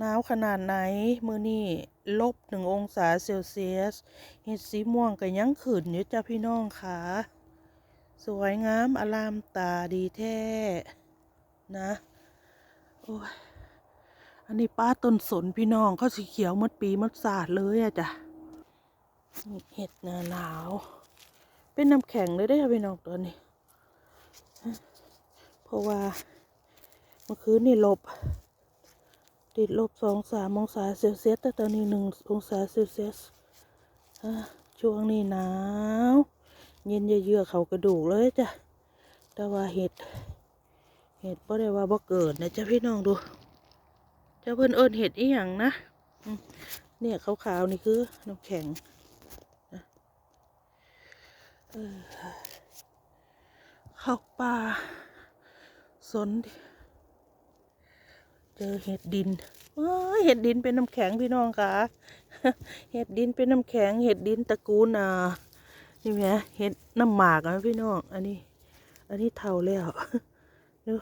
หนาวขนาดไหน มือนี้ลบหนึ่งองศาเซลเซียสเห็ดสีม่วงก็ยังขึ้นอยู่จ้าพี่น้องค่ะสวยงามอลามตาดีแท้นะโอ้ยอันนี้ป้าต้นสนพี่น้องเขาสีเขียวมดปีมดศาสเลยอะจ้ะเห็ดหนาหนาว เป็นน้ำแข็งเลยได้พี่น้องตัวนี้ เพราะว่าเมื่อคืนนี่ลบ ติดลบสองสามองศาเซลเซียสแต่ตอนนี้หนึ่งองศาเซลเซียสช่วงนี้หนาว เย็นเยือกๆเขากระดูกเลยจ้ะ แต่ว่าเห็ด เห็ดบ่ได้ว่าบ่เกิดนะจ้ะพี่น้องดูเจ้าเพิ่นเอิญเห็ดอีหยังนะ เนี่ยขาวๆนี่คือน้ำแข็งเข้าป่าสน เจอเห็ดดินเห็ดดินเป็นน้ำแข็งพี่น้องค่ะ เห็ดดินเป็นน้ำแข็ง เห็ดดินตระกูลอ่านี่ไหมเห็ดน้ำหมากนะพี่น้อง อันนี้ อันนี้เท่าแล้วดู